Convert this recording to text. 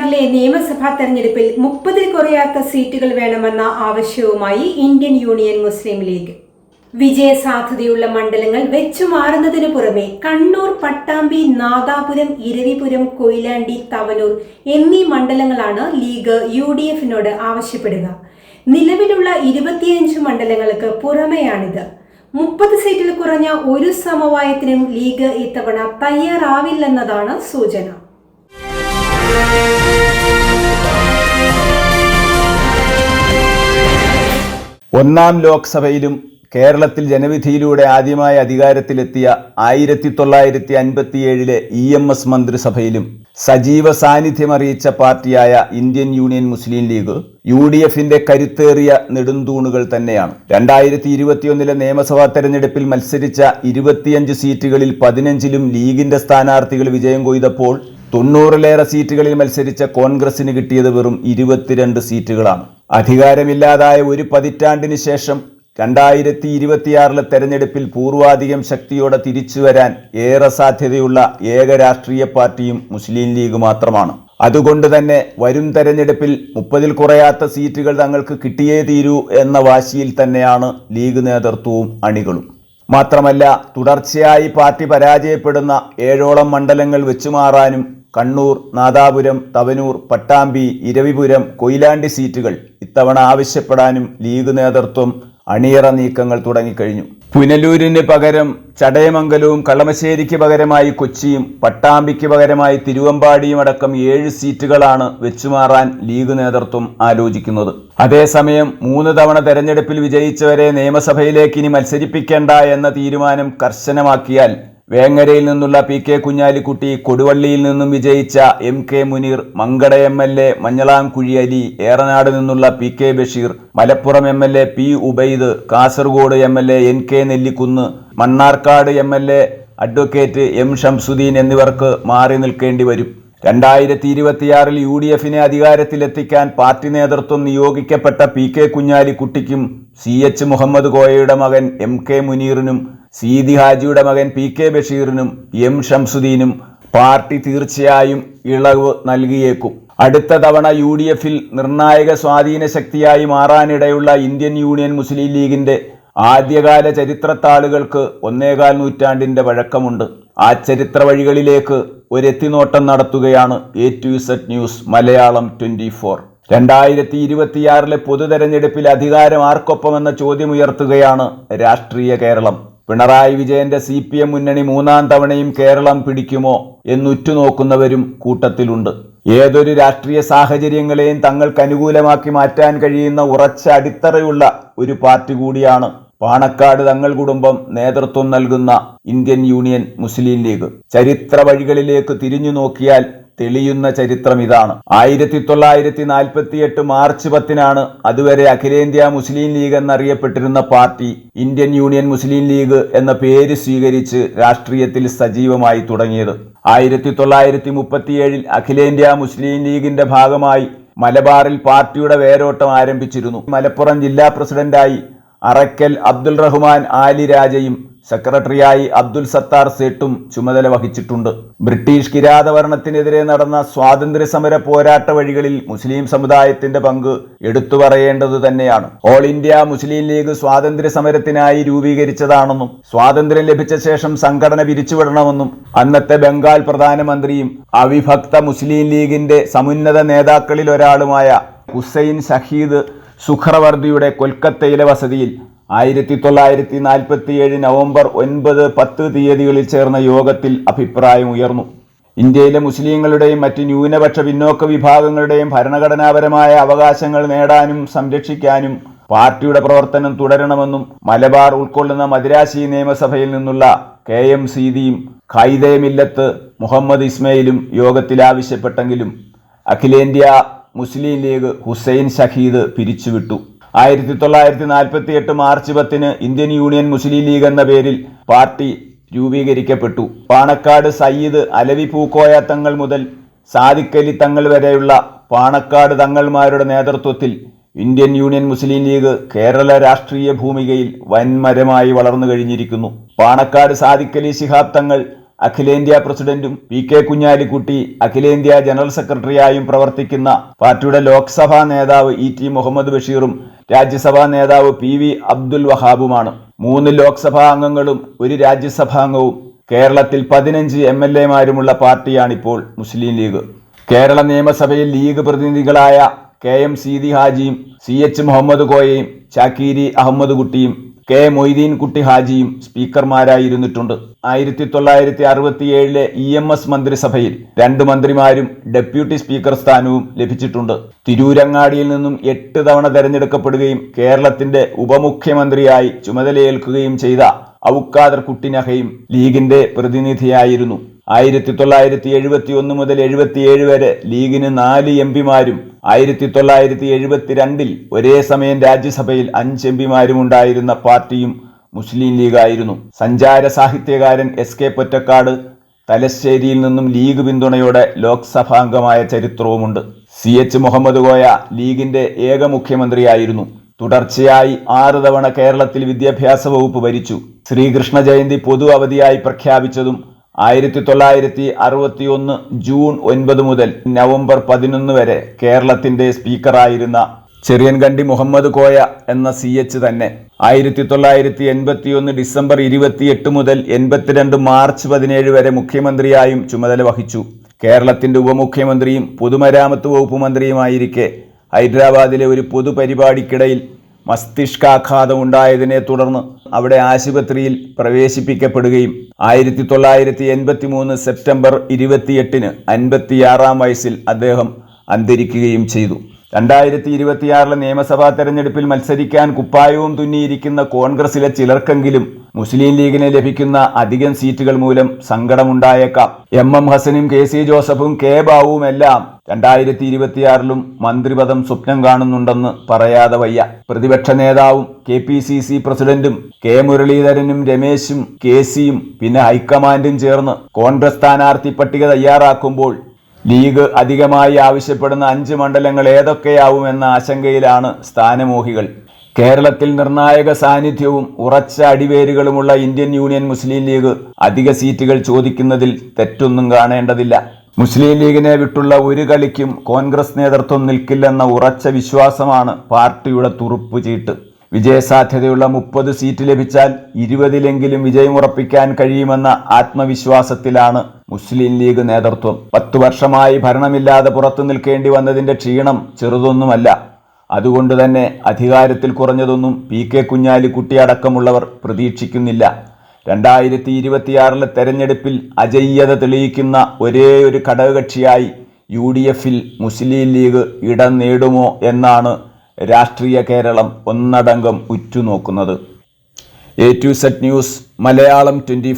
ഇരുപത്തിയാറിലെ നിയമസഭാ തെരഞ്ഞെടുപ്പിൽ മുപ്പതിൽ കുറയാത്ത സീറ്റുകൾ വേണമെന്ന ആവശ്യവുമായി ഇന്ത്യൻ യൂണിയൻ മുസ്ലിം ലീഗ്. വിജയസാധ്യതയുള്ള മണ്ഡലങ്ങൾ വെച്ചു മാറുന്നതിനു പുറമെ കണ്ണൂർ പട്ടാമ്പി നാദാപുരം ഇരവിപുരം കൊയിലാണ്ടി തവനൂർ എന്നീ മണ്ഡലങ്ങളാണ് ലീഗ് യു ഡി എഫിനോട് ആവശ്യപ്പെടുക. നിലവിലുള്ള ഇരുപത്തിയഞ്ച് മണ്ഡലങ്ങൾക്ക് പുറമെയാണിത്. മുപ്പത് സീറ്റിൽ കുറഞ്ഞ ഒരു സമവായത്തിനും ലീഗ് ഇത്തവണ തയ്യാറാവില്ലെന്നതാണ് സൂചന. ഒന്നാം ലോക്സഭയിലും കേരളത്തിൽ ജനവിധിയിലൂടെ ആദ്യമായി അധികാരത്തിലെത്തിയ ആയിരത്തി തൊള്ളായിരത്തി അൻപത്തിയേഴിലെ ഇ എം എസ് മന്ത്രിസഭയിലും സജീവ സാന്നിധ്യമറിയിച്ച പാർട്ടിയായ Indian Union Muslim League U D എഫിന്റെ കരുത്തേറിയ നെടുന്തൂണുകൾ തന്നെയാണ്. രണ്ടായിരത്തി ഇരുപത്തിയൊന്നിലെ നിയമസഭാ തെരഞ്ഞെടുപ്പിൽ മത്സരിച്ച ഇരുപത്തിയഞ്ച് സീറ്റുകളിൽ പതിനഞ്ചിലും ലീഗിന്റെ സ്ഥാനാർത്ഥികൾ വിജയം കൊയ്തപ്പോൾ തൊണ്ണൂറിലേറെ സീറ്റുകളിൽ മത്സരിച്ച കോൺഗ്രസിന് കിട്ടിയത് വെറും ഇരുപത്തിരണ്ട് സീറ്റുകളാണ്. അധികാരമില്ലാതായ ഒരു പതിറ്റാണ്ടിന് ശേഷം രണ്ടായിരത്തി ഇരുപത്തിയാറിലെ തെരഞ്ഞെടുപ്പിൽ പൂർവാധികം ശക്തിയോടെ തിരിച്ചു വരാൻ ഏറെ സാധ്യതയുള്ള ഏക രാഷ്ട്രീയ പാർട്ടിയും മുസ്ലിം ലീഗ് മാത്രമാണ്. അതുകൊണ്ട് തന്നെ വരും തെരഞ്ഞെടുപ്പിൽ മുപ്പതിൽ കുറയാത്ത സീറ്റുകൾ തങ്ങൾക്ക് കിട്ടിയേ തീരൂ എന്ന വാശിയിൽ തന്നെയാണ് ലീഗ് നേതൃത്വവും അണികളും. മാത്രമല്ല തുടർച്ചയായി പാർട്ടി പരാജയപ്പെടുന്ന ഏഴോളം മണ്ഡലങ്ങൾ വെച്ചുമാറാനും കണ്ണൂർ നാദാപുരം തവനൂർ പട്ടാമ്പി ഇരവിപുരം കൊയിലാണ്ടി സീറ്റുകൾ ഇത്തവണ ആവശ്യപ്പെടാനും ലീഗ് നേതൃത്വം അണിയറ നീക്കങ്ങൾ തുടങ്ങിക്കഴിഞ്ഞു. പുനലൂരിന് പകരം ചടയമംഗലവും കളമശ്ശേരിക്ക് പകരമായി കൊച്ചിയും പട്ടാമ്പിക്ക് പകരമായി തിരുവമ്പാടിയും അടക്കം ഏഴ് സീറ്റുകളാണ് വെച്ചുമാറാൻ ലീഗ് നേതൃത്വം ആലോചിക്കുന്നത്. അതേസമയം മൂന്ന് തവണ തെരഞ്ഞെടുപ്പിൽ വിജയിച്ചവരെ നിയമസഭയിലേക്ക് ഇനി മത്സരിപ്പിക്കേണ്ട എന്ന തീരുമാനം കർശനമാക്കിയാൽ വേങ്ങരയിൽ നിന്നുള്ള പി കെ കുഞ്ഞാലിക്കുട്ടി കൊടുവള്ളിയിൽ നിന്നും വിജയിച്ച M K Muneer Mankada M L A Manjalamkuzhi Ali Eranad നിന്നുള്ള P K Basheer Malappuram M L A P Ubaid Kasaragod M L A N K Nellikkunnu Mannarkkad M L A advocate M Shamsuddin എന്നിവർക്ക് മാറി നിൽക്കേണ്ടി വരും. രണ്ടായിരത്തി ഇരുപത്തിയാറിൽ U D എഫിനെ അധികാരത്തിലെത്തിക്കാൻ പാർട്ടി നേതൃത്വം നിയോഗിക്കപ്പെട്ട പി കെ കുഞ്ഞാലിക്കുട്ടിക്കും സി എച്ച് മുഹമ്മദ് കോയയുടെ മകൻ എം കെ മുനീറിനും സീതി ഹാജിയുടെ മകൻ പി കെ ബഷീറിനും എം ഷംസുദ്ദീനും പാർട്ടി തീർച്ചയായും ഇളവ് നൽകിയേക്കും. അടുത്ത തവണ യു ഡി എഫിൽ നിർണായക സ്വാധീന ശക്തിയായി മാറാനിടയുള്ള ഇന്ത്യൻ യൂണിയൻ മുസ്ലിം ലീഗിന്റെ ആദ്യകാല ചരിത്രത്താളുകൾക്ക് ഒന്നേകാൽ നൂറ്റാണ്ടിന്റെ വഴക്കമുണ്ട്. ആ ചരിത്ര വഴികളിലേക്ക് ഒരെത്തിനോട്ടം നടത്തുകയാണ് A to set news Malayalam twenty four. രണ്ടായിരത്തി ഇരുപത്തിയാറിലെ പൊതുതെരഞ്ഞെടുപ്പിൽ അധികാരം ആർക്കൊപ്പമെന്ന ചോദ്യമുയർത്തുകയാണ് രാഷ്ട്രീയ കേരളം. പിണറായി വിജയന്റെ സി പി എം മുന്നണി മൂന്നാം തവണയും കേരളം പിടിക്കുമോ എന്നുറ്റുനോക്കുന്നവരും കൂട്ടത്തിലുണ്ട്. ഏതൊരു രാഷ്ട്രീയ സാഹചര്യങ്ങളെയും തങ്ങൾക്ക് അനുകൂലമാക്കി മാറ്റാൻ കഴിയുന്ന ഉറച്ച അടിത്തറയുള്ള ഒരു പാർട്ടി കൂടിയാണ് പാണക്കാട് തങ്ങൾ കുടുംബം നേതൃത്വം നൽകുന്ന ഇന്ത്യൻ യൂണിയൻ മുസ്ലിം ലീഗ്. ചരിത്ര വഴികളിലേക്ക് തിരിഞ്ഞു നോക്കിയാൽ തെളിയുന്ന ചരിത്രം ഇതാണ്. ആയിരത്തി തൊള്ളായിരത്തി നാൽപ്പത്തി എട്ട് മാർച്ച് പത്തിനാണ് അതുവരെ അഖിലേന്ത്യാ മുസ്ലിം ലീഗ് എന്നറിയപ്പെട്ടിരുന്ന പാർട്ടി ഇന്ത്യൻ യൂണിയൻ മുസ്ലിം ലീഗ് എന്ന പേര് സ്വീകരിച്ച് രാഷ്ട്രീയത്തിൽ സജീവമായി തുടങ്ങിയത്. ആയിരത്തി തൊള്ളായിരത്തി മുപ്പത്തിയേഴിൽ അഖിലേന്ത്യാ മുസ്ലിം ലീഗിന്റെ ഭാഗമായി മലബാറിൽ പാർട്ടിയുടെ വേരോട്ടം ആരംഭിച്ചിരുന്നു. മലപ്പുറം ജില്ലാ പ്രസിഡന്റായി അറക്കൽ അബ്ദുൾ റഹ്മാൻ ആലി രാജയും സെക്രട്ടറിയായി അബ്ദുൽ സത്താർ സേട്ടും ചുമതല വഹിച്ചിട്ടുണ്ട്. ബ്രിട്ടീഷ് കിരാതഭരണത്തിനെതിരെ നടന്ന സ്വാതന്ത്ര്യ സമര പോരാട്ട വഴികളിൽ മുസ്ലിം സമുദായത്തിന്റെ പങ്ക് എടുത്തു പറയേണ്ടത് തന്നെയാണ്. ഓൾ ഇന്ത്യ മുസ്ലിം ലീഗ് സ്വാതന്ത്ര്യ സമരത്തിനായി രൂപീകരിച്ചതാണെന്നും സ്വാതന്ത്ര്യം ലഭിച്ച ശേഷം സംഘടന പിരിച്ചുവിടണമെന്നും അന്നത്തെ ബംഗാൾ പ്രധാനമന്ത്രിയും അവിഭക്ത മുസ്ലിം ലീഗിന്റെ സമുന്നത നേതാക്കളിൽ ഒരാളുമായ ഹുസൈൻ ഷഹീദ് സുഖ്രവർദിയുടെ കൊൽക്കത്തയിലെ വസതിയിൽ ആയിരത്തി തൊള്ളായിരത്തി നാൽപ്പത്തി ഏഴ് നവംബർ ഒൻപത് പത്ത് തീയതികളിൽ ചേർന്ന യോഗത്തിൽ അഭിപ്രായം ഉയർന്നു. ഇന്ത്യയിലെ മുസ്ലിങ്ങളുടെയും മറ്റ് ന്യൂനപക്ഷ പിന്നോക്ക വിഭാഗങ്ങളുടെയും ഭരണഘടനാപരമായ അവകാശങ്ങൾ നേടാനും സംരക്ഷിക്കാനും പാർട്ടിയുടെ പ്രവർത്തനം തുടരണമെന്നും മലബാർ ഉൾക്കൊള്ളുന്ന മദ്രാശി നിയമസഭയിൽ നിന്നുള്ള കെ എം സീതിയും ഖൈദേ മില്ലത്ത് മുഹമ്മദ് ഇസ്മയിലും യോഗത്തിൽ ആവശ്യപ്പെട്ടെങ്കിലും അഖിലേന്ത്യാ മുസ്ലിം ലീഗ് ഹുസൈൻ ഷഹീദ് പിരിച്ചുവിട്ടു. ആയിരത്തി തൊള്ളായിരത്തി നാൽപ്പത്തി എട്ട് മാർച്ച് പത്തിന് ഇന്ത്യൻ യൂണിയൻ മുസ്ലിം ലീഗ് എന്ന പേരിൽ പാർട്ടി രൂപീകരിക്കപ്പെട്ടു. പാണക്കാട് സയ്യിദ് അലവി പൂക്കോയ തങ്ങൾ മുതൽ സാദിക്കലി തങ്ങൾ വരെയുള്ള പാണക്കാട് തങ്ങൾമാരുടെ നേതൃത്വത്തിൽ Indian Union Muslim League Kerala രാഷ്ട്രീയ ഭൂമികയിൽ വൻമരമായി വളർന്നു കഴിഞ്ഞിരിക്കുന്നു. പാണക്കാട് സാദിക്കലി ശിഹാബ് തങ്ങൾ അഖിലേന്ത്യാ പ്രസിഡന്റും പി കെ കുഞ്ഞാലിക്കുട്ടി അഖിലേന്ത്യാ ജനറൽ സെക്രട്ടറിയായും പ്രവർത്തിക്കുന്ന പാർട്ടിയുടെ ലോക്സഭാ നേതാവ് ഇ ടി മുഹമ്മദ് ബഷീറും രാജ്യസഭാ നേതാവ് പി വി അബ്ദുൽ വഹാബുമാണ്. മൂന്ന് ലോക്സഭാ അംഗങ്ങളും ഒരു രാജ്യസഭാ അംഗവും കേരളത്തിൽ പതിനഞ്ച് എം എൽ എമാരുമുള്ള പാർട്ടിയാണിപ്പോൾ മുസ്ലിം ലീഗ്. കേരള നിയമസഭയിൽ ലീഗ് പ്രതിനിധികളായ കെ എം സീതി ഹാജിയും സി എച്ച് മുഹമ്മദ് കോയയും ചാക്കീരി അഹമ്മദ് കുട്ടിയും കെ മൊയ്തീൻ കുട്ടി ഹാജിയും സ്പീക്കർമാരായിരുന്നിട്ടുണ്ട്. ആയിരത്തി തൊള്ളായിരത്തി അറുപത്തിയേഴിലെ ഇ എം എസ് മന്ത്രിസഭയിൽ രണ്ട് മന്ത്രിമാരും ഡെപ്യൂട്ടി സ്പീക്കർ സ്ഥാനവും ലഭിച്ചിട്ടുണ്ട്. തിരൂരങ്ങാടിയിൽ നിന്നും എട്ട് തവണ തെരഞ്ഞെടുക്കപ്പെടുകയും കേരളത്തിന്റെ ഉപമുഖ്യമന്ത്രിയായി ചുമതലയേൽക്കുകയും ചെയ്ത ഔക്കാദർ കുട്ടിനഹയും ലീഗിന്റെ പ്രതിനിധിയായിരുന്നു. ആയിരത്തി തൊള്ളായിരത്തി എഴുപത്തി ഒന്ന് മുതൽ എഴുപത്തിയേഴ് വരെ ലീഗിന് നാല് എം പിമാരും ആയിരത്തി തൊള്ളായിരത്തി എഴുപത്തിരണ്ടിൽ ഒരേ സമയം രാജ്യസഭയിൽ അഞ്ച് എം പിമാരും ഉണ്ടായിരുന്ന പാർട്ടിയും മുസ്ലിം ലീഗായിരുന്നു. സഞ്ചാര സാഹിത്യകാരൻ എസ് കെ പൊറ്റക്കാട് തലശ്ശേരിയിൽ നിന്നും ലീഗ് പിന്തുണയോടെ ലോക്സഭാംഗമായ ചരിത്രവുമുണ്ട്. സി എച്ച് മുഹമ്മദ് കോയ ലീഗിന്റെ ഏക മുഖ്യമന്ത്രിയായിരുന്നു. തുടർച്ചയായി ആറ് തവണ കേരളത്തിൽ വിദ്യാഭ്യാസ വകുപ്പ് ഭരിച്ചു. ശ്രീകൃഷ്ണ ജയന്തി പൊതു അവധിയായി പ്രഖ്യാപിച്ചതും ആയിരത്തി തൊള്ളായിരത്തി അറുപത്തി ഒന്ന് ജൂൺ ഒൻപത് മുതൽ നവംബർ പതിനൊന്ന് വരെ കേരളത്തിന്റെ സ്പീക്കറായിരുന്ന ചെറിയൻകണ്ടി മുഹമ്മദ് കോയ എന്ന സി എച്ച് തന്നെ ആയിരത്തി തൊള്ളായിരത്തി എൺപത്തി ഒന്ന് ഡിസംബർ ഇരുപത്തിയെട്ട് മുതൽ എൺപത്തിരണ്ട് മാർച്ച് പതിനേഴ് വരെ മുഖ്യമന്ത്രിയായും ചുമതല വഹിച്ചു. കേരളത്തിന്റെ ഉപമുഖ്യമന്ത്രിയും പൊതുമരാമത്ത് വകുപ്പ് മന്ത്രിയുമായിരിക്കെ ഹൈദരാബാദിലെ ഒരു പൊതുപരിപാടിക്കിടയിൽ മസ്തിഷ്കാഘാതം ഉണ്ടായതിനെ തുടർന്ന് അവിടെ ആശുപത്രിയിൽ പ്രവേശിപ്പിക്കപ്പെടുകയും ആയിരത്തി തൊള്ളായിരത്തി എൺപത്തി മൂന്ന് സെപ്റ്റംബർ ഇരുപത്തിയെട്ടിന് അൻപത്തിയാറാം വയസ്സിൽ അദ്ദേഹം അന്തരിക്കുകയും ചെയ്തു. രണ്ടായിരത്തി ഇരുപത്തിയാറിലെ നിയമസഭാ തെരഞ്ഞെടുപ്പിൽ മത്സരിക്കാൻ കുപ്പായവും തുന്നിയിരിക്കുന്ന കോൺഗ്രസിലെ ചിലർക്കെങ്കിലും മുസ്ലിം ലീഗിന് ലഭിക്കുന്ന അധികം സീറ്റുകൾ മൂലം സങ്കടമുണ്ടായേക്കാം. എം എം ഹസനും കെ സി ജോസഫും കെ ബാവുവും എല്ലാം രണ്ടായിരത്തി ഇരുപത്തിയാറിലും മന്ത്രിപദം സ്വപ്നം കാണുന്നുണ്ടെന്ന് പറയാതെ വയ്യ. പ്രതിപക്ഷ നേതാവും കെ പി സി സി പ്രസിഡന്റും കെ മുരളീധരനും രമേശും കെ സിയും പിന്നെ ഹൈക്കമാൻഡും ചേർന്ന് കോൺഗ്രസ് സ്ഥാനാർത്ഥി പട്ടിക തയ്യാറാക്കുമ്പോൾ ലീഗ് അധികമായി ആവശ്യപ്പെടുന്ന അഞ്ച് മണ്ഡലങ്ങൾ ഏതൊക്കെയാവുമെന്ന ആശങ്കയിലാണ് സ്ഥാനമോഹികൾ. കേരളത്തിൽ നിർണായക സാന്നിധ്യവും ഉറച്ച അടിവേരുകളുമുള്ള ഇന്ത്യൻ യൂണിയൻ മുസ്ലിം ലീഗ് അധിക സീറ്റുകൾ ചോദിക്കുന്നതിൽ തെറ്റൊന്നും കാണേണ്ടതില്ല. മുസ്ലിം ലീഗിനെ വിട്ടുള്ള ഒരു കളിക്കും കോൺഗ്രസ് നേതൃത്വം നിൽക്കില്ലെന്ന ഉറച്ച വിശ്വാസമാണ് പാർട്ടിയുടെ തുറുപ്പ് ചീട്ട്. വിജയസാധ്യതയുള്ള മുപ്പത് സീറ്റ് ലഭിച്ചാൽ ഇരുപതിലെങ്കിലും വിജയമുറപ്പിക്കാൻ കഴിയുമെന്ന ആത്മവിശ്വാസത്തിലാണ് മുസ്ലിം ലീഗ് നേതൃത്വം. പത്തു വർഷമായി ഭരണമില്ലാതെ പുറത്തു നിൽക്കേണ്ടി വന്നതിന്റെ ക്ഷീണം ചെറുതൊന്നുമല്ല. അതുകൊണ്ട് തന്നെ അധികാരത്തിൽ കുറഞ്ഞതൊന്നും പി കെ കുഞ്ഞാലിക്കുട്ടി അടക്കമുള്ളവർ പ്രതീക്ഷിക്കുന്നില്ല. രണ്ടായിരത്തി ഇരുപത്തിയാറിലെ തെരഞ്ഞെടുപ്പിൽ അജയ്യത തെളിയിക്കുന്ന ഒരേ ഒരു ഘടകകക്ഷിയായി യു ഡി എഫിൽ മുസ്ലിം ലീഗ് ഇടം നേടുമോ എന്നാണ് രാഷ്ട്രീയ കേരളം ഒന്നടങ്കം ഉറ്റുനോക്കുന്നത്. A to set news Malayalam twenty